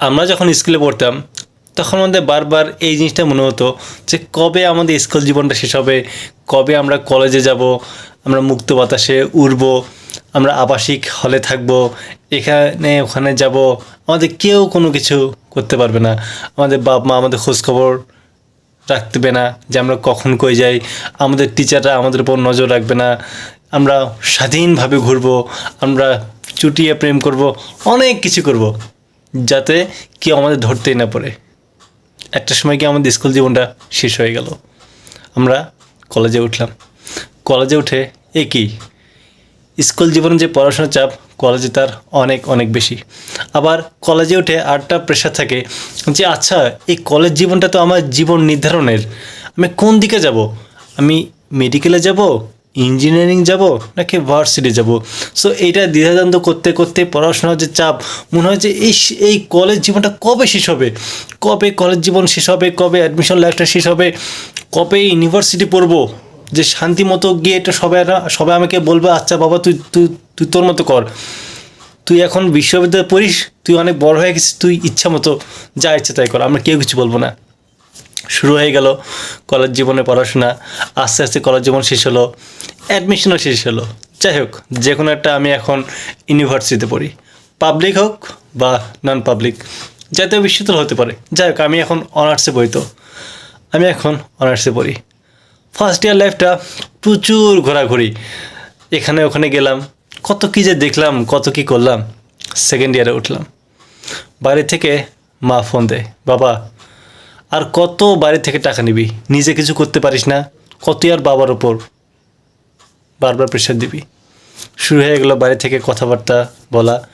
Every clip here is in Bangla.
আমরা যখন স্কুলে পড়তাম, তখন আমাদের বারবার এই জিনিসটা মনে হতো যে কবে আমাদের স্কুল জীবনটা শেষ হবে, কবে আমরা কলেজে যাব, আমরা মুক্ত বাতাসে উড়ব, আমরা আবাসিক হলে থাকব, এখানে ওখানে যাব। আমাদের কেউ কোনো কিছু করতে পারবে না। আমাদের বাপ মা আমাদের খোঁজখবর রাখবে না যে আমরা কখন কই যাই। আমাদের টিচাররা আমাদের উপর নজর রাখবে না। আমরা স্বাধীনভাবে ঘুরবো, আমরা চুটিয়ে প্রেম করব, অনেক কিছু করব। যাতে কেউ আমাদের ধরতেই না পারে। একটা সময় কি আমাদের স্কুল জীবনটা শেষ হয়ে গেল? আমরা কলেজে উঠলাম। কলেজে উঠে একই স্কুল জীবনে যে পড়াশোনার চাপ, কলেজে তার অনেক অনেক বেশি। আবার কলেজে উঠে আরেকটা প্রেশার থাকে যে আচ্ছা এই কলেজ জীবনটা তো আমার জীবন নির্ধারণের। আমি কোন দিকে যাব? আমি মেডিকেলে যাব? ইঞ্জিনিয়ারিং যাব নাকি ভার্সিটি যাব? সো এইটা দ্বিধাদ্বন্দ্ব করতে করতে পড়াশোনার যে চাপ, মনে হয় যে এই এই কলেজ জীবনটা কবে শেষ হবে? কবে কলেজ জীবন শেষ হবে? কবে অ্যাডমিশন লাইফটা শেষ হবে? কবে ইউনিভার্সিটি পড়ব? যে শান্তি মতো গিয়ে এটা সবাই সবাই আমাকে বলবে আচ্ছা বাবা, তুই তুই তুই তোর মতো কর। তুই এখন বিশ্ববিদ্যালয়ে পড়িস, তুই অনেক বড় হয়ে গেছিস, তুই ইচ্ছা মতো যা ইচ্ছা তাই কর, আমরা কেউ কিছু বলব না। শুরু হয়ে গেল কলেজ জীবনে পড়াশোনা, আস্তে আস্তে কলেজ জীবন শেষ হলো অ্যাডমিশনও শেষ হলো। যাই হোক, যে কোনো একটা আমি এখন ইউনিভার্সিটিতে পড়ি। পাবলিক হোক বা নন পাবলিক জাতীয় বিশ্ববিদ্যালয় হতে পারে। যাই হোক, আমি এখন অনার্সে পড়ি তো আমি এখন অনার্সে পড়ি। ফার্স্ট ইয়ার লাইফটা প্রচুর ঘোরাঘুরি। এখানে ওখানে গেলাম, কত কী যে দেখলাম, কত কী করলাম। সেকেন্ড ইয়ারে উঠলাম। বাড়ি থেকে মা ফোন দেয়, বাবা আর কত বাড়ি থেকে টাকা নিবি? নিজে কিছু করতে পারিস না। কতই আর বাবার ওপর বারবার প্রেশার দিবি। শুরু হয়ে গেলো বাড়ি থেকে কথাবার্তা বলা।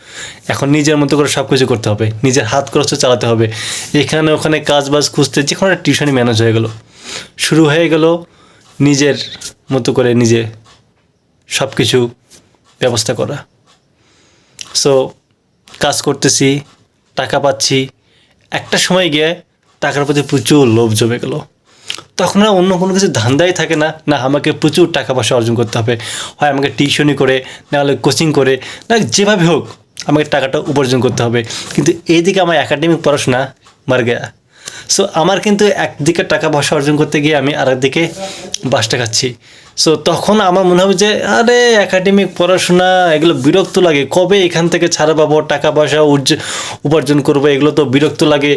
এখন নিজের মতো করে সব কিছু করতে হবে। নিজের হাত খরচ চালাতে হবে। এখানে ওখানে কাজ বাজ খুঁজতে যে কোনো টিউশনই ম্যানেজ হয়ে গেলো। শুরু হয়ে গেল নিজের মতো করে নিজে সব কিছু ব্যবস্থা করা। সো কাজ করতেছি, টাকা পাচ্ছি। একটা সময় গিয়ে টাকার প্রতি প্রচুর লোভ জমে গেল। তখন আর অন্য কোনো কিছু ধান্দাই থাকে না। না, আমাকে প্রচুর টাকা পয়সা অর্জন করতে হবে। হয় আমাকে টিউশনি করে, না হলে কোচিং করে, না যেভাবে হোক আমাকে টাকাটা উপার্জন করতে হবে। কিন্তু এইদিকে আমার একাডেমিক পড়াশোনা মার গেয়া। সো আমার কিন্তু একদিকে টাকা পয়সা অর্জন করতে গিয়ে আমি আরেকদিকে বাসটা খাচ্ছি সো তখন আমার মনে হবে যে, আরে একাডেমিক পড়াশোনা, এগুলো বিরক্ত লাগে। কবে এখান থেকে ছাড়া পাবো? টাকা পয়সা উপার্জন করব, এগুলো তো বিরক্ত লাগে।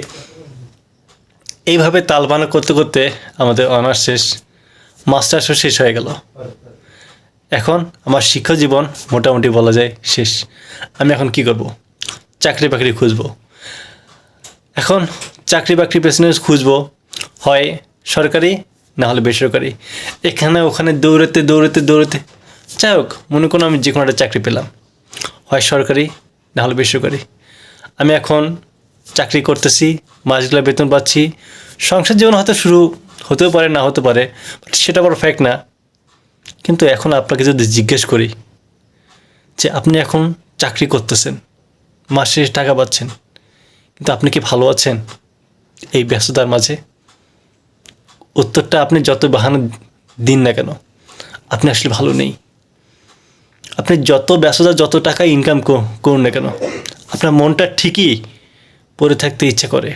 এইভাবে তালবানা করতে করতে আমাদের অনার্স শেষ মাস্টার্সও শেষ হয়ে গেল। এখন আমার শিক্ষা জীবন মোটামুটি বলা যায় শেষ। আমি এখন কি করব? চাকরি বাকরি খুঁজবো। এখন চাকরি বাকরি পেছনে খুঁজবো, হয় সরকারি না হলে বেসরকারি। এখানে ওখানে দৌড়াতে দৌড়াতে দৌড়াতে। যাই হোক, মনে করুন আমি যে কোনো একটা চাকরি পেলাম। হয় সরকারি না হলে বেসরকারি। আমি এখন চাকরি করতেছি, মাসগুলা বেতন পাচ্ছি। সংসার জীবন হয়তো শুরু হতেও পারে, না হতে পারে সেটা বড় ফ্যাক্ট না। কিন্তু এখন আপনাকে যদি জিজ্ঞেস করি যে আপনি এখন চাকরি করতেছেন, মাসে টাকা পাচ্ছেন, কিন্তু আপনি কি ভালো আছেন এই ব্যস্ততার মাঝে? উত্তরটা আপনি যত বাহানো দিন না কেন, আপনি আসলে ভালো নেই। আপনি যত ব্যস্ততা, যত টাকা ইনকাম করুন না কেন, আপনার মনটা ঠিকই পড়ে থাকতে ইচ্ছে করে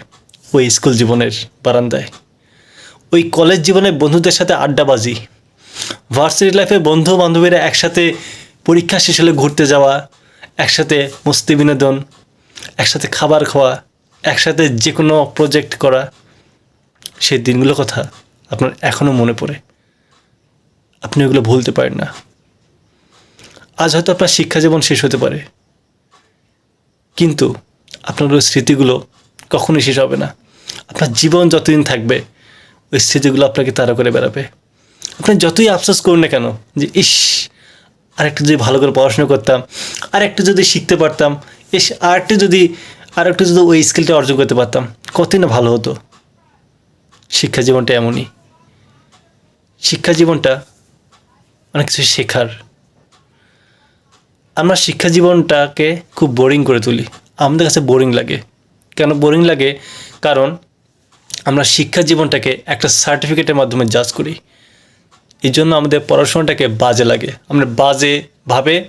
ওই স্কুল জীবনের বারান্দায়। ওই কলেজ জীবনে বন্ধুদের সাথে আড্ডাবাজি ভার্সিটি লাইফে বন্ধু বান্ধবীরা একসাথে পরীক্ষা শেষ হলে ঘুরতে যাওয়া, একসাথে মস্তি বিনোদন, একসাথে খাবার খাওয়া, একসাথে যে কোনো প্রজেক্ট করা, সেই দিনগুলোর কথা আপনার এখনও মনে পড়ে। আপনি ওগুলো ভুলতে পারেন না। আজ হয়তো আপনার শিক্ষা জীবন শেষ হতে পারে। কিন্তু আপনার ওই স্মৃতিগুলো কখনোই শেষ হবে না। আপনার জীবন যতদিন থাকবে, ওই স্মৃতিগুলো আপনাকে তাড়া করে বেড়াবে। আপনি যতই আফসোস করুন না কেন, যে ইস, আরেকটু যদি ভালো করে পড়াশোনা করতাম আর একটু যদি শিখতে পারতাম, ইস আর একটু যদি আর একটু যদি ওই স্কিলটা অর্জন করতে পারতাম কতই না ভালো হতো। শিক্ষা জীবনটা এমনই। শিক্ষা জীবনটা অনেক কিছু শেখার। আমরা শিক্ষা জীবনটাকে খুব বোরিং করে তুলি। আমাদের কাছে বোরিং লাগে। কেন বোরিং লাগে? কারণ আমরা শিক্ষা জীবনটাকে একটা সার্টিফিকেটের মাধ্যমে জাজ করি। এই জন্য আমাদের পড়াশোনাটাকে বাজে লাগে। আমরা বাজে ভাবে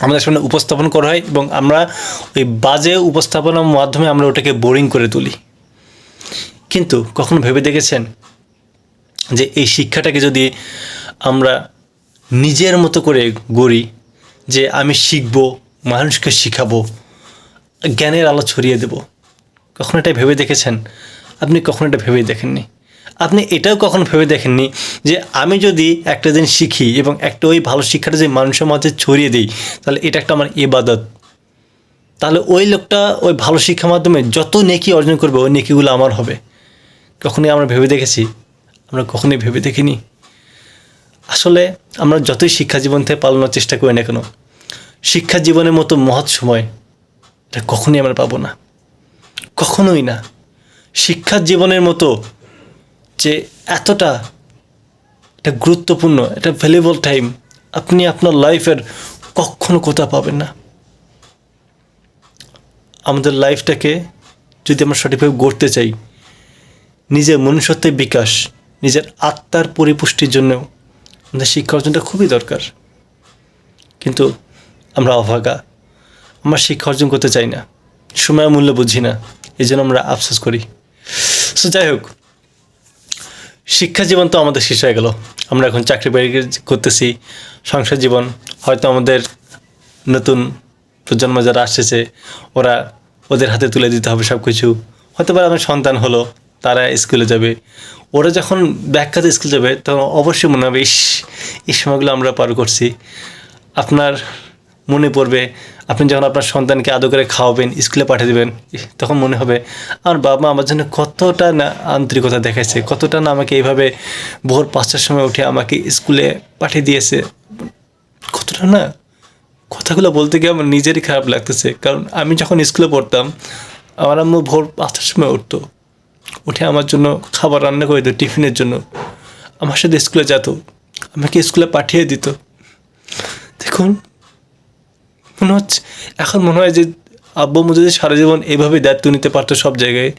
আমাদের সামনে উপস্থাপন করা হয় এবং আমরা ওই বাজে উপস্থাপনার মাধ্যমে আমরা ওটাকে বোরিং করে তুলি। কিন্তু কখনো ভেবে দেখেছেন যে এই শিক্ষাটাকে যদি আমরা নিজের মতো করে গড়ি যে আমি শিখব, মানুষকে শিখাবো জ্ঞানের আলো ছড়িয়ে দেব। কখনো এটা ভেবে দেখেছেন? আপনি কখনো এটা ভেবে দেখেননি। আপনি এটাও কখনো ভেবে দেখেননি যে আমি যদি একটা দিন শিখি এবং একটা ওই ভালো শিক্ষাটা যদি মানুষের মাঝে ছড়িয়ে দিই, তাহলে এটা একটা আমার ইবাদত। তাহলে ওই লোকটা ওই ভালো শিক্ষার মাধ্যমে যত নেকি অর্জন করবে, ওই নেকিগুলো আমার হবে। কখনোই আমরা ভেবে দেখেছি? আমরা কখনোই ভেবে দেখিনি? আসলে আমরা যতই শিক্ষা জীবন থেকে পালানোর চেষ্টা করি না কেন, শিক্ষা জীবনের মতো মহৎ সময় এটা কখনোই আমরা পাবো না। কখনোই না। শিক্ষার জীবনের মতো যে এতটা এটা গুরুত্বপূর্ণ এটা ভ্যালুয়েবল টাইম আপনি আপনার লাইফের কখনো কোথাও পাবেন না। আমাদের লাইফটাকে যদি আমরা সঠিকভাবে গড়তে চাই, নিজের মনুষ্যত্বের বিকাশ, নিজের আত্মার পরিপুষ্টির জন্যও আমাদের শিক্ষা অর্জনটা খুবই দরকার। কিন্তু আমরা অভাগা। আমরা শিক্ষা অর্জন করতে চাই না। সময় মূল্য বুঝি না। এই জন্য আমরা আফসোস করি। সো যাই হোক। শিক্ষা জীবন তো আমাদের শেষ হয়ে গেল। আমরা এখন চাকরি বাকরি করতেছি। সংসার জীবন। হয়তো আমাদের নতুন প্রজন্ম যারা আসতেছে, ওরা ওদের হাতে তুলে দিতে হবে সব কিছু হয়তো পারে আমার সন্তান হলো, তারা স্কুলে যাবে। ওরা যখন ব্যাখ্যাতে স্কুল যাবে, তখন অবশ্যই মনে হবে, ইস, এই সময়গুলো আমরা পার করছি। আপনার মনে পড়বে। আপনি যখন আপনার সন্তানকে আদর করে খাওয়াবেন, স্কুলে পাঠিয়ে দেবেন তখন মনে হবে, আমার বাবা মা আমার জন্য কতটা না আন্তরিকতা দেখাইছে, কতটা না আমাকে এইভাবে ভোর পাঁচটার সময় উঠে আমাকে স্কুলে পাঠিয়ে দিয়েছে। কতটা না? কথাগুলো বলতে গিয়ে আমার নিজেরই খারাপ লাগতেছে। কারণ আমি যখন স্কুলে পড়তাম, আমার আম্মু ভোর পাঁচটার সময় উঠতো। উঠে আমার জন্য খাবার রান্না করে দিত, টিফিনের জন্য। আমার সাথে স্কুলে যেত, আমাকে স্কুলে পাঠিয়ে দিত। দেখুন মনে হচ্ছে, এখন মনে হয় যে আব্বু আম্মু যদি সারা জীবন এইভাবে দায়িত্ব নিতে পারতো সব জায়গায়,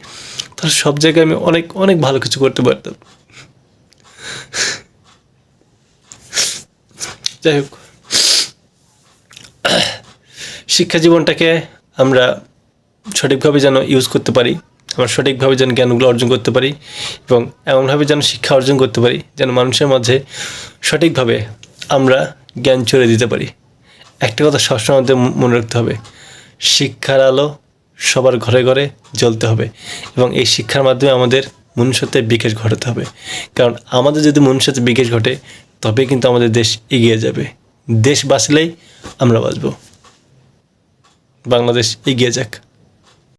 তাহলে সব জায়গায় আমি অনেক অনেক ভালো কিছু করতে পারতাম। যাই হোক, শিক্ষা জীবনটাকে আমরা সঠিকভাবে যেন ইউজ করতে পারি, আমরা সঠিকভাবে যেন জ্ঞানগুলো অর্জন করতে পারি এবং এমনভাবে যেন শিক্ষা অর্জন করতে পারি যেন মানুষের মাঝে সঠিকভাবে আমরা জ্ঞান ছড়িয়ে দিতে পারি। একটা কথা সবসময় মনে রাখতে হবে, শিক্ষার আলো সবার ঘরে ঘরে জ্বলতে হবে এবং এই শিক্ষার মাধ্যমে আমাদের মনুষ্যত্বের বিকাশ ঘটাতে হবে। কারণ আমাদের যদি মনুষ্যত্বের বিকাশ ঘটে তবে কিন্তু আমাদের দেশ এগিয়ে যাবে। দেশ বাঁচলেই আমরা বাঁচব। বাংলাদেশ এগিয়ে যাক।